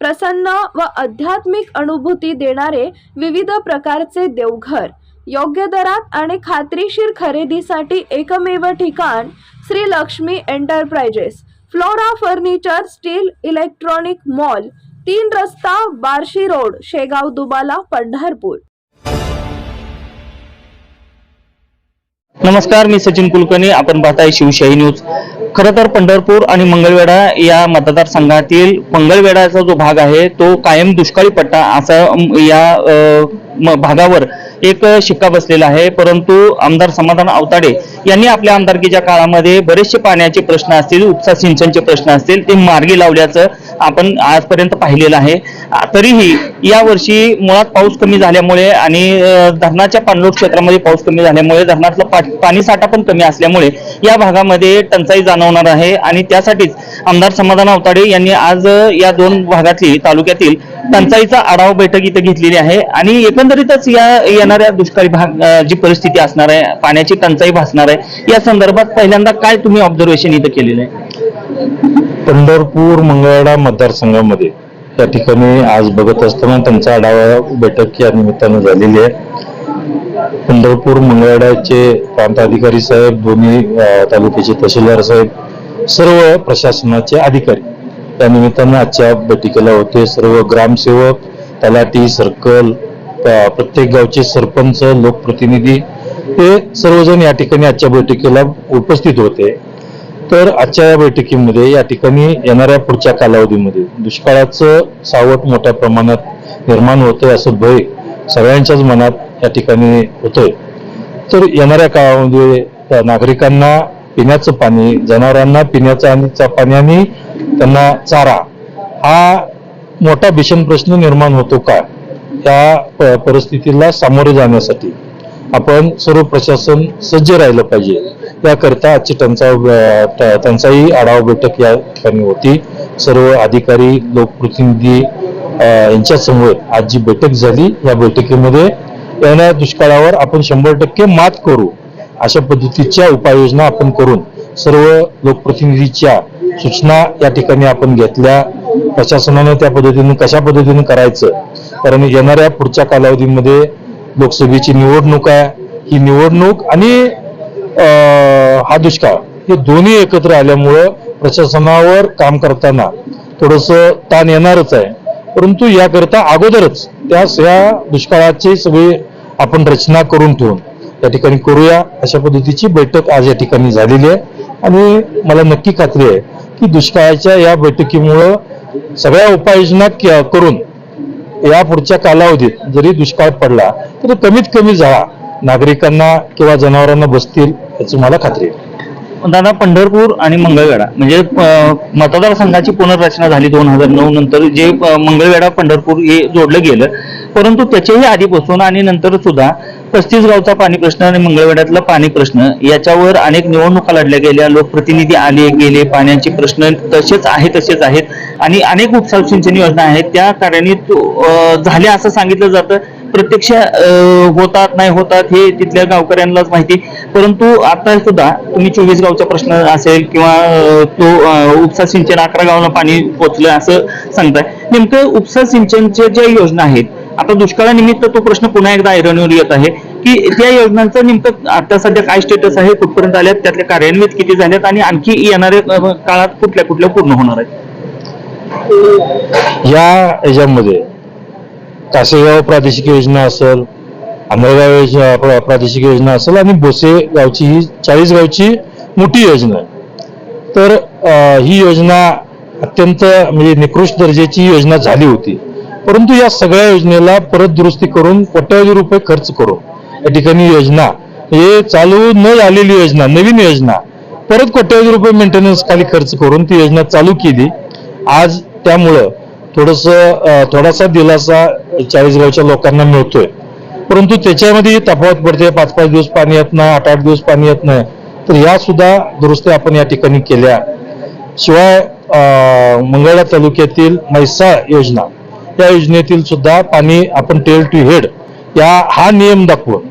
प्रसन्न व आध्यात्मिक अनुभूती देणारे विविध प्रकारचे देवघर. योग्य दरात आणि खात्रीशीर खरेदीसाठी एकमेव ठिकाण Shri Lakshmi enterprises. Flora furniture steel electronic mall तीन रस्ता बार्शी रोड शेगाव दुबाला पंढरपूर. नमस्कार मी सचिन कुलकर्णी. आपण पाहताय शिवशाही न्यूज. खरं तर पंढरपूर आणि मंगळवेढा या मतदारसंघातील मंगळवेढाचा जो भाग आहे तो कायम दुष्काळी पट्टा असा या म- भागावर एक शिक्का बसलेला आहे. परंतु आमदार समाधान अवताडे यांनी आपल्या आमदारकीच्या काळामध्ये बरेचसे पाण्याचे प्रश्न असतील उपसा सिंचनचे प्रश्न असतील ते मार्गी लावल्याचं आपण आजपर्यंत पाहिलेलं आहे. तरीही या वर्षी मुळात पाऊस कमी झाल्यामुळे आणि धरणाच्या पाणलोट क्षेत्रामध्ये पाऊस कमी झाल्यामुळे धरणातला पाणीसाठा पाणी साठा पण कमी असल्यामुळे या भागामध्ये टंचाई जाणवणार आहे. आणि त्यासाठीच आमदार समाधान अवताडे यांनी आज या दोन भागातली तालुक्यातील टंचाईचा आढावा बैठक इथं घेतलेली आहे. आणि एकंदरीतच या येणाऱ्या दुष्काळी भाग जी परिस्थिती असणार आहे पाण्याची टंचाई भासणार आहे या संदर्भात पहिल्यांदा काय तुम्ही ऑब्झर्वेशन इथं केलेलं आहे? पंढरपूर मंगळवेढा मतदारसंघामध्ये या ठिकाणी आज बघत असताना त्यांचा आढावा बैठक या निमित्तानं झालेली आहे. पंढरपूर मंगळवाड्याचे प्रांताधिकारी साहेब दोन्ही तालुक्याचे तहसीलदार साहेब सर्व प्रशासनाचे अधिकारी त्या निमित्तानं आजच्या बैठकीला होते. सर्व ग्रामसेवक तलाठी सर्कल प्रत्येक गावचे सरपंच लोकप्रतिनिधी हे सर्वजण या ठिकाणी आजच्या बैठकीला उपस्थित होते. तर आजच्या या बैठकीमध्ये या ठिकाणी येणाऱ्या पुढच्या कालावधीमध्ये दुष्काळाचं सावट मोठ्या प्रमाणात निर्माण होतंय असं भय सगळ्यांच्याच मनात या ठिकाणी होतोय. तर येणाऱ्या काळामध्ये नागरिकांना पिण्याचं पाणी जनावरांना पिण्याचं आणि चा- पाणी आणि त्यांना चारा हा मोठा भीषण प्रश्न निर्माण होतो का? या परिस्थितीला सामोरे जाण्यासाठी आपण सर्व प्रशासन सज्ज राहिलं पाहिजे. याकरिता आजची टंचा टंचाई आढावा बैठक या ठिकाणी होती. सर्व अधिकारी लोकप्रतिनिधी यांच्यासमोर आज जी बैठक झाली या बैठकीमध्ये येणाऱ्या दुष्काळावर आपण शंभर टक्के मात करू. अशा पद्धतीच्या उपाययोजना आपण करून सर्व लोकप्रतिनिधीच्या सूचना या ठिकाणी आपण घेतल्या. प्रशासनानं त्या पद्धतीने कशा पद्धतीने करायचं? कारण येणाऱ्या पुढच्या कालावधीमध्ये लोकसभेची निवडणूक आहे. ही निवडणूक आणि हा दुष्काळ. हे दोन्ही एकत्र आल्यामुळं प्रशासनावर काम करताना थोडस ताण येणारच आहे. परंतु याकरिता अगोदरच त्या या दुष्काळाची सगळी आपण रचना करून ठेवून या ठिकाणी करूया. अशा पद्धतीची बैठक आज या ठिकाणी झालेली आहे. आणि मला नक्की खात्री आहे की दुष्काळाच्या या बैठकीमुळं सगळ्या उपाययोजना करून या पुढच्या कालावधीत जरी दुष्काळ पडला तरी कमीत कमी झाला नागरिकांना किंवा जनावरांना बसतील याची मला खात्री आहे. दादा पंढरपूर आणि मंगळवेढा म्हणजे मतदारसंघाची पुनर्रचना झाली दोन हजार नऊ नंतर जे मंगळवेढा पंढरपूर हे जोडलं गेलं. परंतु त्याच्याही आधीपासून आणि नंतर सुद्धा पस्तीस गावचा पाणी प्रश्न आणि मंगळवेढ्यातला पाणी प्रश्न याच्यावर अनेक निवडणुका लढल्या गेल्या. लोकप्रतिनिधी आले गेले पाण्याचे प्रश्न तसेच आहे तसेच आहेत. आणि अनेक उपसा सिंचन योजना आहेत. त्या कार्यान्वित झाल्या असं सांगितलं जातं. प्रत्यक्ष होतात नाही होतात हे तिथल्या गावकऱ्यांनाच माहिती. परंतु आता सुद्धा तुम्ही चोवीस गावचा प्रश्न असेल किंवा तो उपसा सिंचन अकरा गावाला पाणी पोचलं असं सांगताय. नेमकं उपसा सिंचनच्या ज्या योजना आहेत आता दुष्काळानिमित्त तो प्रश्न पुन्हा एकदा ऐरणीवर येत आहे की त्या योजनांचं नेमकं आता सध्या काय स्टेटस आहे कुठपर्यंत आल्यात त्यातल्या कार्यान्वित किती झाल्यात आणि आणखी येणाऱ्या काळात कुठल्या कुठल्या पूर्ण होणार आहेत? या याच्यामध्ये कासेगाव प्रादेशिक योजना असेल आंबळगाव योजना प्रादेशिक योजना असेल आणि बोसे गावची ही चाळीस गावची मोठी योजना आहे. तर ही योजना अत्यंत म्हणजे निकृष्ट दर्जाची योजना झाली होती. परंतु या सगळ्या योजनेला परत दुरुस्ती करून कोट्यावधी रुपये खर्च करून या ठिकाणी योजना हे चालू न झालेली योजना नवीन योजना परत कोट्यावधी रुपये मेंटेनन्स खाली खर्च करून ती योजना चालू केली. आज त्यामुळं थोडस थोडासा दिलासा चाळीसगावच्या लोकांना मिळतोय. परंतु त्याच्यामध्ये तफावत पडते पाच पाच दिवस पाणी येत नाही आठ आठ दिवस पाणी येत नाही. तर या सुद्धा दुरुस्ती आपण या ठिकाणी केल्या. शिवाय मंगळा तालुक्यातील मैसा योजना या योजनेतील सुद्धा पाणी आपण टेल टू हेड या हा नियम दाखवून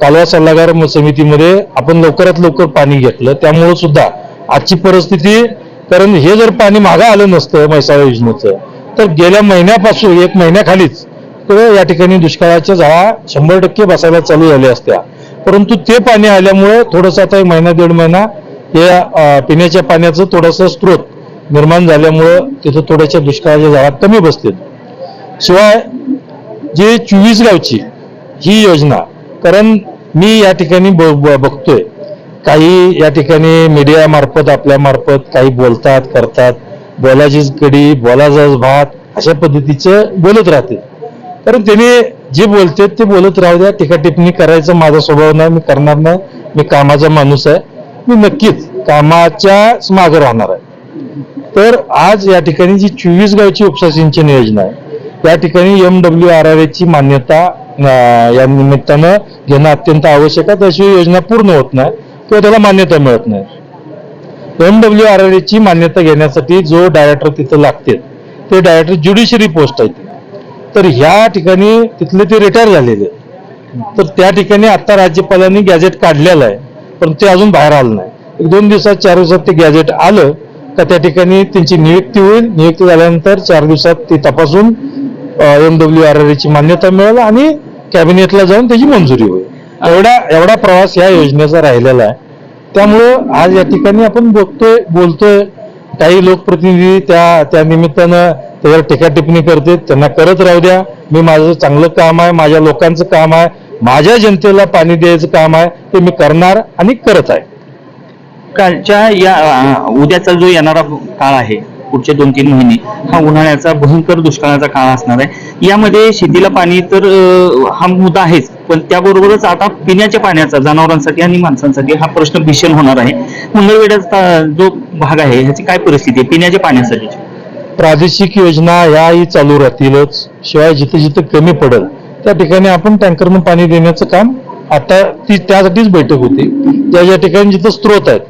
कालवा सल्लागार समितीमध्ये आपण लवकरात लवकर पाणी घेतलं. त्यामुळे सुद्धा आजची परिस्थिती कारण हे जर पाणी मागं आलं नसतं मैसाळ योजनेचं तर गेल्या महिन्यापासून एक महिन्याखालीच या ठिकाणी दुष्काळाच्या झळा शंभर टक्के बसायला चालू झाल्या असत्या. परंतु ते पाणी आल्यामुळे थोडंसं आता एक महिना दीड महिना या पिण्याच्या पाण्याचं थोडंसं स्रोत निर्माण झाल्यामुळं तिथं थोड्याशा दुष्काळाच्या झळा कमी बसतील शिवाय जे चोवीस गावची ही योजना कारण मी या ठिकाणी ब- ब- बघतोय. काही या ठिकाणी मीडियामार्फत आपल्यामार्फत काही बोलतात करतात. बोलाचीच कडी बोलाचाच भात अशा पद्धतीचं बोलत राहते. कारण त्याने जे बोलते ते बोलत राहू द्या. टीका टिप्पणी करायचा माझा स्वभाव नाही मी करणार नाही. मी कामाचा माणूस आहे. मी नक्कीच कामाच्याच मागे राहणार आहे. तर आज या ठिकाणी जी चोवीस गावची उपसा सिंचन योजना आहे त्या ठिकाणी एम डब्ल्यू आर आर ची मान्यता या निमित्तानं घेणं अत्यंत आवश्यक आहे. त्याशिवाय योजना पूर्ण होत नाही. किंवा त्याला मान्यता मिळत नाही. एम डब्ल्यू आर आर ची मान्यता घेण्यासाठी जो डायरेक्टर तिथं लागते ते डायरेक्टर ज्युडिशरी पोस्ट आहे तर ह्या ठिकाणी तिथले ते रिटायर झालेले तर त्या ठिकाणी आता राज्यपालांनी गॅजेट काढलेलं आहे पण ते अजून बाहेर आलं नाही. एक दोन दिवसात चार दिवसात ते गॅजेट आलं का त्या ठिकाणी त्यांची नियुक्ती होईल. नियुक्ती झाल्यानंतर चार दिवसात ते तपासून एम डब्ल्यू आर आर ची मान्यता मिळेल आणि कॅबिनेटला जाऊन त्याची मंजुरी होईल. एवढा एवढा प्रवास या योजनेचा राहिलेला आहे. त्यामुळं आज या ठिकाणी आपण बघतोय बोलतोय. काही लोकप्रतिनिधी त्या त्या निमित्तानं त्याच्यावर टीका टिप्पणी करते त्यांना करत राहू द्या. मी माझं चांगलं काम आहे माझ्या लोकांचं काम आहे माझ्या जनतेला पाणी द्यायचं काम आहे ते मी करणार आणि करत आहे. कालच्या या उद्याचा जो येणारा काळ आहे पुढचे दोन तीन महिने हा उन्हाळ्याचा भयंकर दुष्काळाचा काळ असणार आहे. यामध्ये शेतीला पाणी तर हा मुद्दा आहेच पण त्याबरोबरच आता पिण्याच्या पाण्याचा जनावरांसाठी आणि माणसांसाठी हा प्रश्न भीषण होणार आहे. मंगळवेढ्याचा जो भाग आहे ह्याची काय परिस्थिती आहे? पिण्याच्या पाण्यासाठी. प्रादेशिक योजना ह्याही चालू राहतीलच शिवाय जिथे जिथे कमी पडेल त्या ठिकाणी आपण टँकरनं पाणी देण्याचं काम आता ती त्यासाठीच बैठक होती. ज्या ज्या ठिकाणी जिथं स्त्रोत आहेत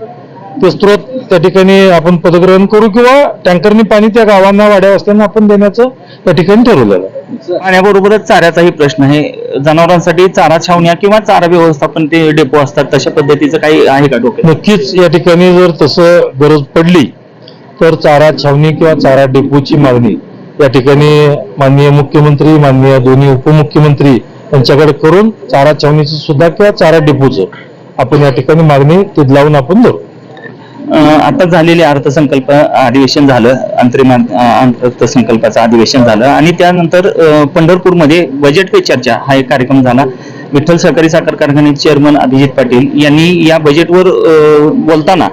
ते स्त्रोत त्या ठिकाणी आपण पदग्रहण करू किंवा टँकरनी पाणी त्या गावांना वाड्या वस्त्यांना आपण देण्याचं त्या ठिकाणी ठरवलेलं आहे. पाण्याबरोबरच चाऱ्याचाही प्रश्न आहे. जनावरांसाठी चारा छावण्या किंवा चारा व्यवस्थापन ते डेपो असतात तशा पद्धतीचं काही आहे का डोक्यात? नक्कीच या ठिकाणी जर तसं गरज पडली तर चारा छावणी किंवा चारा डेपोची मागणी या ठिकाणी माननीय मुख्यमंत्री माननीय दोन्ही उपमुख्यमंत्री यांच्याकडे करून चारा छावणीचं सुद्धा किंवा चारा डेपोचं आपण या ठिकाणी मागणी ते लावून आपण धरू. आता झालेले अर्थसंकल्प अधिवेशन झालं अंतरिम अर्थसंकल्पाचं अधिवेशन झालं आणि त्यानंतर पंढरपूरमध्ये बजेट पे चर्चा हा एक कार्यक्रम झाला. विठ्ठल सहकारी साखर कारखान्याचे चेअरमन अभिजित पाटील यांनी या बजेटवर अं, बोलताना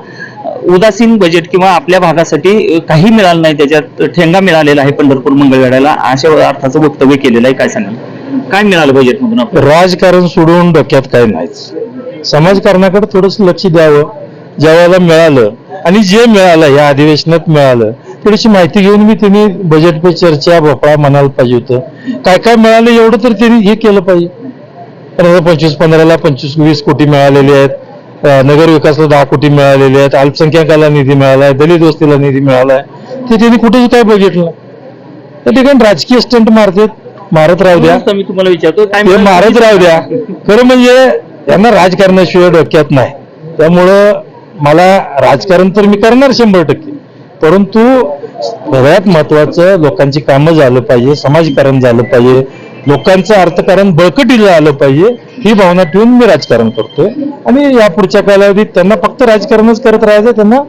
उदासीन बजेट किंवा आपल्या भागासाठी काही मिळालं नाही त्याच्यात ठेंगा मिळालेला आहे पंढरपूर मंगळवेढ्याला अशा अर्थाचं वक्तव्य केलेलं आहे. काय सांगाल? काय मिळालं बजेटमधून राजकारण सोडून डोक्यात काय नाहीच. समाजकारणाकडे थोडस लक्ष द्यावं. ज्या वेळेला मिळालं आणि जे मिळालं या अधिवेशनात मिळालं थोडीशी माहिती घेऊन मी त्यांनी बजेट पे चर्चा भोपळा म्हणायला पाहिजे होतं. काय काय मिळालं एवढं तर त्यांनी हे केलं पाहिजे. हजार पंचवीस पंधराला पंचवीस वीस कोटी मिळालेले आहेत. नगर विकासला दहा कोटी मिळालेले आहेत. अल्पसंख्याकाला निधी मिळाला आहे दलित वस्तीला निधी मिळाला आहे ते त्यांनी कुठेच काय बघितलं त्या ठिकाणी राजकीय स्टंट मारतात. मारत राहू द्या. मी तुम्हाला विचारतो ते? मारत राहू द्या. खरं म्हणजे यांना राजकारणाशिवाय डोक्यात नाही. त्यामुळं मला राजकारण तर मी करणार शंभर टक्के. परंतु सगळ्यात महत्वाचं लोकांची कामं झालं पाहिजे समाजकारण झालं पाहिजे लोकांचं अर्थकारण बळकटीला आलं पाहिजे ही भावना ठेवून मी राजकारण करतोय. आणि या पुढच्या कालावधीत त्यांना फक्त राजकारणच करत राहायचं त्यांना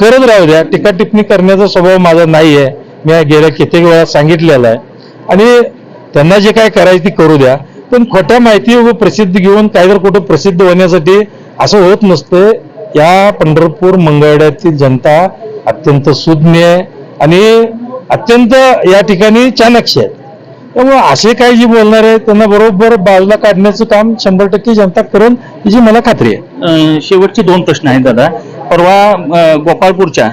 करत राहू द्या. टीका टिप्पणी करण्याचा स्वभाव माझा नाही आहे मी गेल्या कित्येक वेळा सांगितलेला आहे. आणि त्यांना जे काय करायचं ते करू द्या. पण खोट्या माहिती व प्रसिद्ध घेऊन काय जर कुठं प्रसिद्ध होण्यासाठी असं होत नसतं. या पंढरपूर मंगळड्यातील जनता अत्यंत सुज्ञ आहे आणि अत्यंत या ठिकाणी चाणक्य आहेत. त्यामुळे असे काही जे बोलणार आहेत त्यांना बरोबर बाजूला काढण्याचं काम शंभर टक्के जनता करून याची मला खात्री आहे. शेवटचे दोन प्रश्न आहेत दादा. परवा गोपाळपूरच्या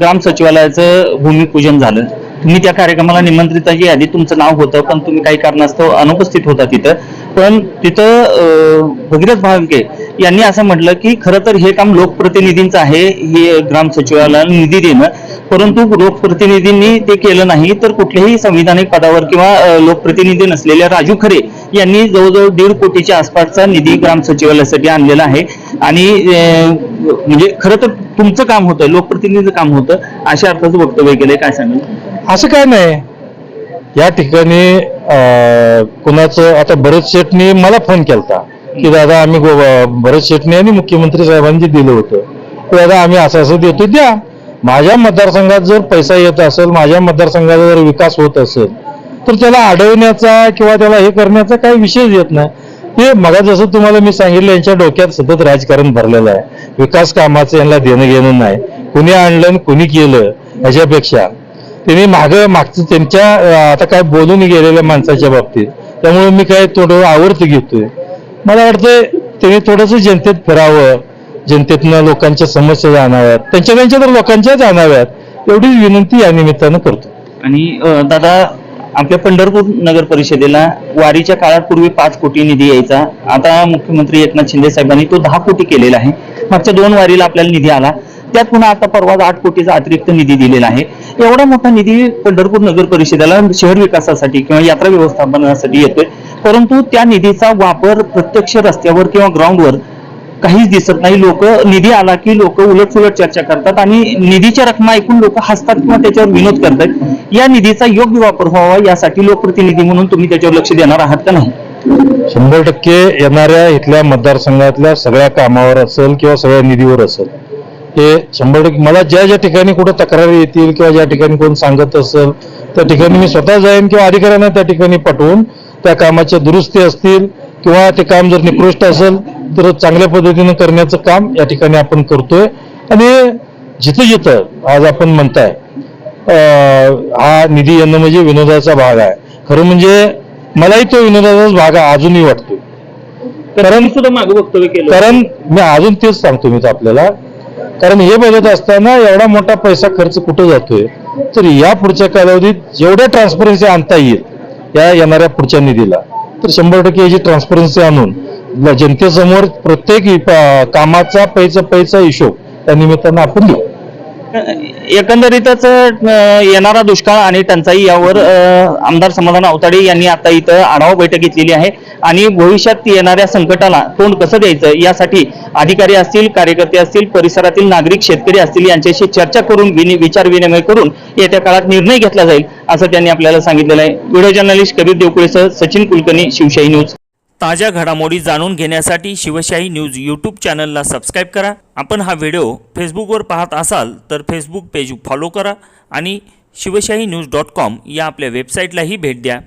ग्राम सचिवालयाचं भूमिपूजन झालं. तुम्ही त्या कार्यक्रमाला निमंत्रिताची यादी तुमचं नाव होतं पण तुम्ही काही कारणास्तव अनुपस्थित होता तिथं. पण तिथं भगीरथ भालके यांनी असं म्हटलं की खरं तर हे काम लोकप्रतिनिधींचं आहे हे ग्राम सचिवालयाला निधी देणं. परंतु लोकप्रतिनिधींनी ते केलं नाही तर कुठल्याही संविधानिक पदावर किंवा लोकप्रतिनिधी नसलेल्या राजू खरे यांनी जवळजवळ दीड कोटीच्या आसपासचा निधी ग्राम सचिवालयासाठी आणलेला आहे. आणि म्हणजे खरं तर तुमचं काम होतं लोकप्रतिनिधीचं काम होतं अशा अर्थाचं वक्तव्य केलंय. काय सांगेल? असं काय नाही. या ठिकाणी कुणाचं आता बरेच शेटनी मला फोन केलता. की दादा आम्ही भरत शेटणी आणि मुख्यमंत्री साहेबांनी दिलं होतं की दादा आम्ही असं असं देतो द्या. माझ्या मतदारसंघात जर पैसा येत असेल माझ्या मतदारसंघाचा जर विकास होत असेल तर त्याला अडवण्याचा किंवा त्याला हे करण्याचा काही विषय येत नाही. हे मगा जसं तुम्हाला मी सांगितलं यांच्या डोक्यात सतत राजकारण भरलेलं आहे. विकास कामाचं यांना देणं घेणं नाही. कुणी आणलं आणि कुणी केलं ह्याच्यापेक्षा त्यांनी माग मागचं त्यांच्या आता काय बोलून गेलेल्या माणसाच्या बाबतीत. त्यामुळे मी काय थोडं आवर्त घेतोय. मला वाटतं त्यांनी थोडंसं जनतेत फिरावं जनतेतनं लोकांच्या समस्या जाणाव्यात त्यांच्या त्यांच्या तर लोकांच्या जाणाव्यात एवढी विनंती या निमित्तानं करतो. आणि अ, दादा आपल्या पंढरपूर नगर परिषदेला वारीच्या काळात पूर्वी पाच कोटी निधी यायचा. आता मुख्यमंत्री एकनाथ शिंदे साहेबांनी तो दहा कोटी केलेला आहे. मागच्या दोन वारीला आपल्याला निधी आला. त्यात पुन्हा आता परवाच आठ कोटीचा अतिरिक्त निधी दिलेला आहे. एवढा मोठा निधी पंढरपूर नगर परिषदेला शहर विकासासाठी किंवा यात्रा व्यवस्थापनासाठी येतोय. परंतु त्या निधीचा वापर प्रत्यक्ष रस्त्यावर किंवा ग्राउंडवर काहीच दिसत नाही. लोक निधी आला की लोक उलट सुलट चर्चा करतात आणि निधीच्या रकमा ऐकून लोक हसतात किंवा त्याच्यावर विनोद करतात. या निधीचा योग्य वापर व्हावा यासाठी लोकप्रतिनिधी म्हणून तुम्ही त्याच्यावर लक्ष देणार आहात का नाही? शंभर टक्के येणाऱ्या इथल्या मतदारसंघातल्या सगळ्या कामावर असेल किंवा सगळ्या निधीवर असेल हे शंभर टक्के मला ज्या ज्या ठिकाणी कुठं तक्रारी येतील किंवा ज्या ठिकाणी कोण सांगत असेल त्या ठिकाणी मी स्वतः जाईन किंवा अधिकाऱ्यांना त्या ठिकाणी पाठवून त्या कामाच्या दुरुस्ती असतील किंवा ते काम जर निकृष्ट असेल तर चांगल्या पद्धतीनं करण्याचं काम या ठिकाणी आपण करतोय. आणि जिथं जिथं आज आपण म्हणताय अं, हा निधी येणं म्हणजे विनोदाचा भाग आहे. खरं म्हणजे मलाही तो विनोदाचाच भाग अजूनही वाटतो कारण सुद्धा मागे वक्तव्य केलं कारण मी अजून तेच सांगतो मी तर आपल्याला. कारण हे बघत असताना एवढा मोठा पैसा खर्च कुठं जातोय? तर या पुढच्या कालावधीत जेवढ्या ट्रान्सपरन्सी आणता येईल या येणाऱ्या पुढच्या निधीला. तर शंभर टक्के याची ट्रान्सपरन्सी आणून जनतेसमोर प्रत्येक कामाचा पैसा पैसा हिशोब त्या निमित्तानं आपण देऊ. एकंदरीतच येणारा दुष्काळ आणि टंचाई यावर आमदार समाधान अवताडे यांनी आता इथं आढावा बैठक घेतलेली आहे. आणि भविष्यात येणाऱ्या संकटाला तोंड कसं द्यायचं यासाठी अधिकारी असतील कार्यकर्ते असतील परिसरातील नागरिक शेतकरी असतील यांच्याशी चर्चा करून विनि विचार विनिमय करून येत्या काळात निर्णय घेतला जाईल. असं त्यांनी आपल्याला सांगितलेलं आहे. व्हिडिओ जर्नलिस्ट कबीर देवकुळेसह सचिन कुलकर्णी शिवशाही न्यूज. ताज्या घडामोडी जाणून घेण्यासाठी शिवशाही न्यूज यूट्यूब चॅनलला सबस्क्राईब करा. आपण हा व्हिडिओ फेसबुकवर पाहत असाल तर फेसबुक पेज फॉलो करा आणि शिवशाही न्यूज डॉट कॉम या आपल्या वेबसाईटलाही भेट द्या.